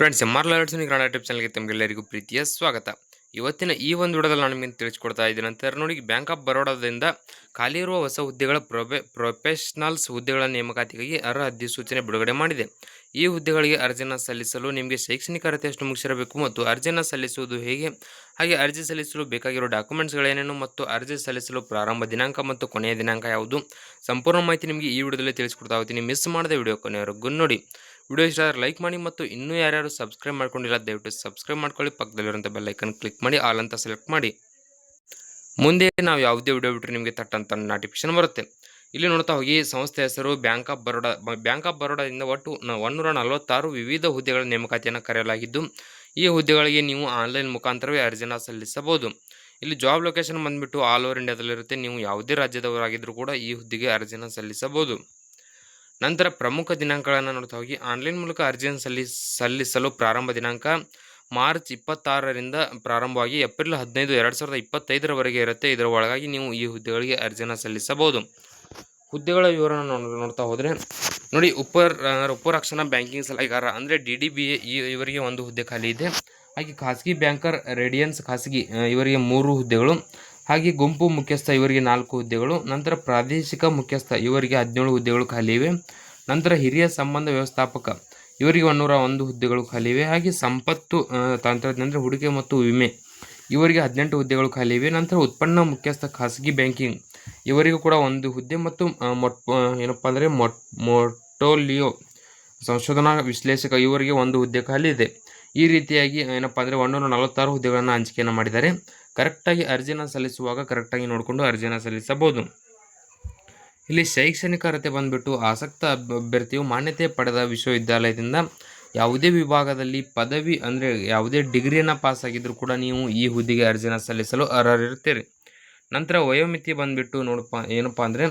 Friends M R ಲಾಲ್ಸನ್ Kannada tip ಚಾನಲ್ಗೆ ತಮಗೆಲ್ಲರಿಗೂ ಪ್ರೀತಿಯ ಸ್ವಾಗತ. ಇವತ್ತಿನ ಈ ಒಂದು ವಿಡಿಯೋದಲ್ಲಿ ನಾನು ನಿಮಗೆ ತಿಳಿಸ್ಕೊಡ್ತಾ ಇದ್ದೀನಿ ನೋಡಿ ಬ್ಯಾಂಕ್ ಆಫ್ ಬರೋಡಾದಿಂದ ಖಾಲಿ ಇರುವ ಹೊಸ ಹುದ್ದೆಗಳ ಪ್ರೊಫೆಷನಲ್ಸ್ ಹುದ್ದೆಗಳ ನೇಮಕಾತಿಗಾಗಿ ಅರ್ಹ ಅಧಿಸೂಚನೆ ಬಿಡುಗಡೆ ಮಾಡಿದೆ. ಈ ಹುದ್ದೆಗಳಿಗೆ ಅರ್ಜಿಯನ್ನು ಸಲ್ಲಿಸಲು ನಿಮಗೆ ಶೈಕ್ಷಣಿಕ ಅರ್ಹತೆ ಮುಗಿಸಿರಬೇಕು ಮತ್ತು ಅರ್ಜಿಯನ್ನು ಸಲ್ಲಿಸುವುದು ಹೇಗೆ? ಹಾಗೆ ಅರ್ಜಿ ಸಲ್ಲಿಸಲು ಬೇಕಾಗಿರೋ ಡಾಕ್ಯುಮೆಂಟ್ಸ್ಗಳೇನೇನು ಮತ್ತು ಅರ್ಜಿ ಸಲ್ಲಿಸಲು ಪ್ರಾರಂಭ ದಿನಾಂಕ ಮತ್ತು ಕೊನೆಯ ದಿನಾಂಕ ಯಾವುದು? ಸಂಪೂರ್ಣ ಮಾಹಿತಿ ನಿಮಗೆ ಈ ವಿಡಿಯೋದಲ್ಲಿ ತಿಳಿಸ್ಕೊಡ್ತಾ ಹೋಗ್ತೀನಿ. ಮಿಸ್ ಮಾಡದೆ ವಿಡಿಯೋ ಕೊನೆಯವರೆಗೂ ನೋಡಿ. ವಿಡಿಯೋ ಇಷ್ಟ ಲೈಕ್ ಮಾಡಿ ಮತ್ತು ಇನ್ನೂ ಯಾರ್ಯಾರು ಸಬ್ಸ್ಕ್ರೈಬ್ ಮಾಡ್ಕೊಂಡಿಲ್ಲ, ದಯವಿಟ್ಟು ಸಬ್ಸ್ಕ್ರೈಬ್ ಮಾಡ್ಕೊಳ್ಳಿ. ಪಕ್ಕದಲ್ಲಿರುವಂಥ ಬೆಲ್ಲೈಕನ್ ಕ್ಲಿಕ್ ಮಾಡಿ ಆಲ್ ಅಂತ ಸೆಲೆಕ್ಟ್ ಮಾಡಿ. ಮುಂದೆ ನಾವು ಯಾವುದೇ ವಿಡಿಯೋ ಬಿಟ್ಟರೆ ನಿಮಗೆ ತಟ್ಟಂತ ನೋಟಿಫಿಕೇಶನ್ ಬರುತ್ತೆ. ಇಲ್ಲಿ ನೋಡ್ತಾ ಹೋಗಿ ಸಂಸ್ಥೆ ಹೆಸರು bank of Baroda bank of ಬರೋಡಾದಿಂದ ಒಟ್ಟು ಒಂದೂರ ನಲವತ್ತಾರು ವಿವಿಧ ಹುದ್ದೆಗಳ ನೇಮಕಾತಿಯನ್ನು ಕರೆಯಲಾಗಿದ್ದು, ಈ ಹುದ್ದೆಗಳಿಗೆ ನೀವು ಆನ್ಲೈನ್ ಮುಖಾಂತರವೇ ಅರ್ಜಿನ ಸಲ್ಲಿಸಬಹುದು. ಇಲ್ಲಿ ಜಾಬ್ ಲೊಕೇಶನ್ ಬಂದುಬಿಟ್ಟು ಆಲ್ ಓವರ್ ಇಂಡಿಯಾದಲ್ಲಿರುತ್ತೆ ನೀವು ಯಾವುದೇ ರಾಜ್ಯದವರಾಗಿದ್ದರೂ ಕೂಡ ಈ ಹುದ್ದೆಗೆ ಅರ್ಜಿನ ಸಲ್ಲಿಸಬಹುದು. ನಂತರ ಪ್ರಮುಖ ದಿನಾಂಕಗಳನ್ನು ನೋಡ್ತಾ ಹೋಗಿ. ಆನ್ಲೈನ್ ಮೂಲಕ ಅರ್ಜಿಯನ್ನು ಸಲ್ಲಿ, ಸಲ್ಲಿಸಲು ಪ್ರಾರಂಭ ದಿನಾಂಕ ಮಾರ್ಚ್ ಇಪ್ಪತ್ತಾರರಿಂದ ಪ್ರಾರಂಭವಾಗಿ ಏಪ್ರಿಲ್ ಹದಿನೈದು ಎರಡು ಸಾವಿರದ ಇಪ್ಪತ್ತೈದರವರೆಗೆ ಇರುತ್ತೆ. ಇದರ ಒಳಗಾಗಿ ನೀವು ಈ ಹುದ್ದೆಗಳಿಗೆ ಅರ್ಜಿಯನ್ನು ಸಲ್ಲಿಸಬಹುದು. ಹುದ್ದೆಗಳ ವಿವರ ನೋಡ್ತಾ ಹೋದರೆ ನೋಡಿ ಉಪ ಉಪರಕ್ಷಣಾ ಬ್ಯಾಂಕಿಂಗ್ ಸಲಹೆಗಾರ ಅಂದರೆ ಡಿ ಡಿ ಬಿ ಎ ಇವರಿಗೆ ಒಂದು ಹುದ್ದೆ ಖಾಲಿ ಇದೆ. ಹಾಗೆ ಖಾಸಗಿ ಬ್ಯಾಂಕರ್ ರೇಡಿಯನ್ಸ್ ಖಾಸಗಿ ಇವರಿಗೆ ಮೂರು ಹುದ್ದೆಗಳು. ಹಾಗೆ ಗುಂಪು ಮುಖ್ಯಸ್ಥ ಇವರಿಗೆ ನಾಲ್ಕು ಹುದ್ದೆಗಳು, ನಂತರ ಪ್ರಾದೇಶಿಕ ಮುಖ್ಯಸ್ಥ ಇವರಿಗೆ ಹದಿನೇಳು ಹುದ್ದೆಗಳು ಖಾಲಿ ಇವೆ. ನಂತರ ಹಿರಿಯ ಸಂಬಂಧ ವ್ಯವಸ್ಥಾಪಕ ಇವರಿಗೆ ಒಂದೂರ ಒಂದು ಹುದ್ದೆಗಳು ಖಾಲಿ ಇವೆ. ಹಾಗೆ ಸಂಪತ್ತು ತಂತ್ರಜ್ಞ ತಂತ್ರಜ್ಞಾನ ಅಂದರೆ ಹೂಡಿಕೆ ಮತ್ತು ವಿಮೆ ಇವರಿಗೆ ಹದಿನೆಂಟು ಹುದ್ದೆಗಳು ಖಾಲಿ ಇವೆ. ನಂತರ ಉತ್ಪನ್ನ ಮುಖ್ಯಸ್ಥ ಖಾಸಗಿ ಬ್ಯಾಂಕಿಂಗ್ ಇವರಿಗೂ ಕೂಡ ಒಂದು ಹುದ್ದೆ ಮತ್ತು ಮೊಟ್ ಏನಪ್ಪ ಅಂದರೆ ಮೊಟ್ ಮೊಟೋಲಿಯೋ ಸಂಶೋಧನಾ ವಿಶ್ಲೇಷಕ ಇವರಿಗೆ ಒಂದು ಹುದ್ದೆ ಖಾಲಿ ಇದೆ. ಈ ರೀತಿಯಾಗಿ ಏನಪ್ಪ ಅಂದರೆ ಒಂದೂರ ನಲವತ್ತಾರು ಹುದ್ದೆಗಳನ್ನು ಹಂಚಿಕೆಯನ್ನು ಮಾಡಿದ್ದಾರೆ. ಕರೆಕ್ಟಾಗಿ ಅರ್ಜಿನ ಸಲ್ಲಿಸುವಾಗ ಕರೆಕ್ಟಾಗಿ ನೋಡಿಕೊಂಡು ಅರ್ಜಿನ ಸಲ್ಲಿಸಬಹುದು. ಇಲ್ಲಿ ಶೈಕ್ಷಣಿಕ ಅರ್ಹತೆ ಬಂದುಬಿಟ್ಟು ಆಸಕ್ತ ಅಭ್- ಅಭ್ಯರ್ಥಿಯು ಮಾನ್ಯತೆ ಪಡೆದ ವಿಶ್ವವಿದ್ಯಾಲಯದಿಂದ ಯಾವುದೇ ವಿಭಾಗದಲ್ಲಿ ಪದವಿ ಅಂದರೆ ಯಾವುದೇ ಡಿಗ್ರಿಯನ್ನು ಪಾಸ್ ಆಗಿದ್ದರೂ ಕೂಡ ನೀವು ಈ ಹುದ್ದೆಗೆ ಅರ್ಜಿನ ಸಲ್ಲಿಸಲು ಅರ್ಹರಿರ್ತೀರಿ ನಂತರ ವಯೋಮಿತಿ ಬಂದುಬಿಟ್ಟು ನೋಡಪ್ಪ, ಏನಪ್ಪ ಅಂದರೆ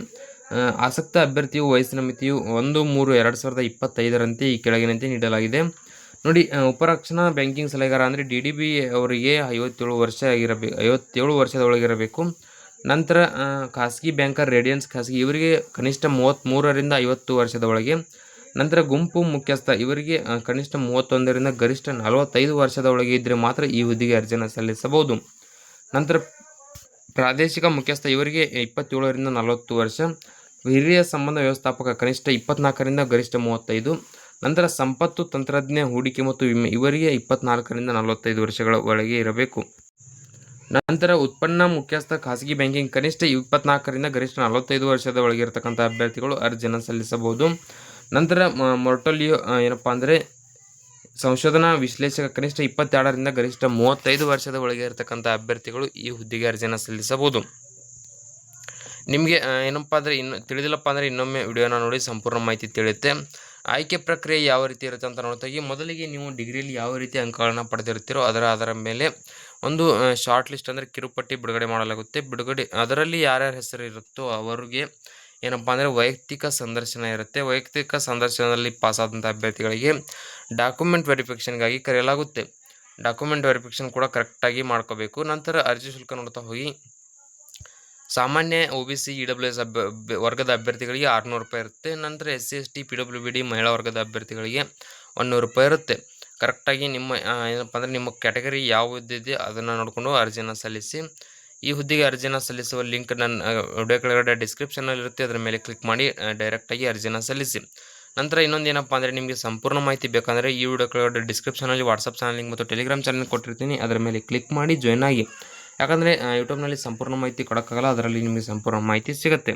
ಆಸಕ್ತ ಅಭ್ಯರ್ಥಿಯು ವಯಸ್ಸಿನ ಮಿತಿಯು ಒಂದು ಮೂರು ಎರಡು ಸಾವಿರದ ಇಪ್ಪತ್ತೈದರಂತೆ ಈ ಕೆಳಗಿನಂತೆ ನೀಡಲಾಗಿದೆ. ನೋಡಿ ಉಪರಕ್ಷಣ ಬ್ಯಾಂಕಿಂಗ್ ಸಲಹೆಗಾರ ಅಂದರೆ ಡಿ ಡಿ ಬಿ ಅವರಿಗೆ ಐವತ್ತೇಳು ವರ್ಷ ಆಗಿರಬೇಕು ಐವತ್ತೇಳು ವರ್ಷದೊಳಗಿರಬೇಕು. ನಂತರ ಖಾಸಗಿ ಬ್ಯಾಂಕರ್ ರೇಡಿಯನ್ಸ್ ಖಾಸಗಿ, ಇವರಿಗೆ ಕನಿಷ್ಠ ಮೂವತ್ತ್ಮೂರರಿಂದ ಐವತ್ತು ವರ್ಷದ ಒಳಗೆ ನಂತರ ಗುಂಪು ಮುಖ್ಯಸ್ಥ, ಇವರಿಗೆ ಕನಿಷ್ಠ ಮೂವತ್ತೊಂದರಿಂದ ಗರಿಷ್ಠ ನಲವತ್ತೈದು ವರ್ಷದ ಒಳಗೆ ಇದ್ದರೆ ಮಾತ್ರ ಈ ಹುದ್ದೆಗೆ ಅರ್ಜಿಯನ್ನು ಸಲ್ಲಿಸಬಹುದು. ನಂತರ ಪ್ರಾದೇಶಿಕ ಮುಖ್ಯಸ್ಥ, ಇವರಿಗೆ ಇಪ್ಪತ್ತೇಳರಿಂದ ನಲವತ್ತು ವರ್ಷ. ಹಿರಿಯ ಸಂಬಂಧ ವ್ಯವಸ್ಥಾಪಕ ಕನಿಷ್ಠ ಇಪ್ಪತ್ನಾಲ್ಕರಿಂದ ಗರಿಷ್ಠ ಮೂವತ್ತೈದು. ನಂತರ ಸಂಪತ್ತು ತಂತ್ರಜ್ಞ ಹೂಡಿಕೆ ಮತ್ತು ವಿಮೆ ಇವರಿಗೆ ಇಪ್ಪತ್ನಾಲ್ಕರಿಂದ ನಲವತ್ತೈದು ವರ್ಷಗಳ ಒಳಗೆ ಇರಬೇಕು. ನಂತರ ಉತ್ಪನ್ನ ಮುಖ್ಯಸ್ಥ ಖಾಸಗಿ ಬ್ಯಾಂಕಿಂಗ್ ಕನಿಷ್ಠ ಇಪ್ಪತ್ನಾಲ್ಕರಿಂದ ಗರಿಷ್ಠ ನಲವತ್ತೈದು ವರ್ಷದ ಒಳಗೆ ಇರತಕ್ಕಂಥ ಅಭ್ಯರ್ಥಿಗಳು ಅರ್ಜಿಯನ್ನು ಸಲ್ಲಿಸಬಹುದು. ನಂತರ ಮೊರ್ಟೋಲಿಯೋ ಏನಪ್ಪ ಅಂದರೆ ಸಂಶೋಧನಾ ವಿಶ್ಲೇಷಕ ಕನಿಷ್ಠ ಇಪ್ಪತ್ತೆರಡರಿಂದ ಗರಿಷ್ಠ ಮೂವತ್ತೈದು ವರ್ಷದ ಒಳಗೆ ಇರತಕ್ಕಂಥ ಅಭ್ಯರ್ಥಿಗಳು ಈ ಹುದ್ದೆಗೆ ಅರ್ಜಿಯನ್ನು ಸಲ್ಲಿಸಬಹುದು. ನಿಮಗೆ ಏನಪ್ಪ ಅಂದರೆ ಇನ್ನು, ತಿಳಿದಿಲ್ಲಪ್ಪ ಅಂದರೆ ಇನ್ನೊಮ್ಮೆ ವಿಡಿಯೋನ ನೋಡಿ ಸಂಪೂರ್ಣ ಮಾಹಿತಿ ತಿಳಿಯುತ್ತೆ. ಆಯ್ಕೆ ಪ್ರಕ್ರಿಯೆ ಯಾವ ರೀತಿ ಇರುತ್ತೆ ಅಂತ ನೋಡ್ತಾಗಿ ಮೊದಲಿಗೆ ನೀವು ಡಿಗ್ರಿಯಲ್ಲಿ ಯಾವ ರೀತಿ ಅಂಕಗಳನ್ನು ಪಡೆದಿರ್ತೀರೋ ಅದರ ಅದರ ಮೇಲೆ ಒಂದು ಶಾರ್ಟ್ ಲಿಸ್ಟ್ ಅಂದರೆ ಕಿರುಪಟ್ಟಿ ಬಿಡುಗಡೆ ಮಾಡಲಾಗುತ್ತೆ. ಬಿಡುಗಡೆ, ಅದರಲ್ಲಿ ಯಾರ್ಯಾರ ಹೆಸರು ಇರುತ್ತೋ ಅವರಿಗೆ ಏನಪ್ಪ ಅಂದರೆ ವೈಯಕ್ತಿಕ ಸಂದರ್ಶನ ಇರುತ್ತೆ. ವೈಯಕ್ತಿಕ ಸಂದರ್ಶನದಲ್ಲಿ ಪಾಸಾದಂಥ ಅಭ್ಯರ್ಥಿಗಳಿಗೆ ಡಾಕ್ಯುಮೆಂಟ್ ವೆರಿಫಿಕೇಷನ್ಗಾಗಿ ಕರೆಯಲಾಗುತ್ತೆ. ಡಾಕ್ಯುಮೆಂಟ್ ವೆರಿಫಿಕೇಷನ್ ಕೂಡ ಕರೆಕ್ಟಾಗಿ ಮಾಡ್ಕೋಬೇಕು. ನಂತರ ಅರ್ಜಿ ಶುಲ್ಕ ನೋಡ್ತಾ ಹೋಗಿ ಸಾಮಾನ್ಯ O B C E W S ಅಭ್ಯ ವರ್ಗದ ಅಭ್ಯರ್ಥಿಗಳಿಗೆ ಆರುನೂರು ರೂಪಾಯಿ ಇರುತ್ತೆ. ನಂತರ S C S T P W B D ಮಹಿಳಾ ವರ್ಗದ ಅಭ್ಯರ್ಥಿಗಳಿಗೆ ಒಂದುನೂರು ರೂಪಾಯಿ ಇರುತ್ತೆ. ಕರೆಕ್ಟಾಗಿ ನಿಮ್ಮ ಏನಪ್ಪ ಅಂದರೆ ನಿಮ್ಮ ಕ್ಯಾಟಗರಿ ಯಾವುದಿದೆ ಅದನ್ನು ನೋಡಿಕೊಂಡು ಅರ್ಜಿನ ಸಲ್ಲಿಸಿ. ಈ ಹುದ್ದೆಗೆ ಅರ್ಜಿನ ಸಲ್ಲಿಸುವ ಲಿಂಕ್ ನನ್ನ ವಿಡಿಯೋ ಕೆಳಗಡೆ ಡಿಸ್ಕ್ರಿಪ್ಷನಲ್ಲಿ ಇರುತ್ತೆ. ಅದರ ಮೇಲೆ ಕ್ಲಿಕ್ ಮಾಡಿ ಡೈರೆಕ್ಟಾಗಿ ಅರ್ಜಿನ ಸಲ್ಲಿಸಿ. ನಂತರ ಇನ್ನೊಂದು ಏನಪ್ಪ ಅಂದರೆ ನಿಮಗೆ ಸಂಪೂರ್ಣ ಮಾಹಿತಿ ಬೇಕಂದರೆ ಈ ವಿಡಿಯೋ ಕೆಳಗಡೆ ಡಿಸ್ಕ್ರಿಪ್ಷನಲ್ಲಿ ವಾಟ್ಸಪ್ ಚಾನಲ್ ಲಿಂಕ್ ಮತ್ತು ಟೆಲಿಗ್ರಾಮ್ ಚಾನಲ್ ಕೊಟ್ಟಿರ್ತೀನಿ. ಅದರ ಮೇಲೆ ಕ್ಲಿಕ್ ಮಾಡಿ ಜಾಯ್ನ್ ಆಗಿ. ಯಾಕಂದರೆ ಯೂಟ್ಯೂಬ್ನಲ್ಲಿ ಸಂಪೂರ್ಣ ಮಾಹಿತಿ ಕೊಡೋಕ್ಕಾಗಲ್ಲ ಅದರಲ್ಲಿ ನಿಮಗೆ ಸಂಪೂರ್ಣ ಮಾಹಿತಿ ಸಿಗುತ್ತೆ.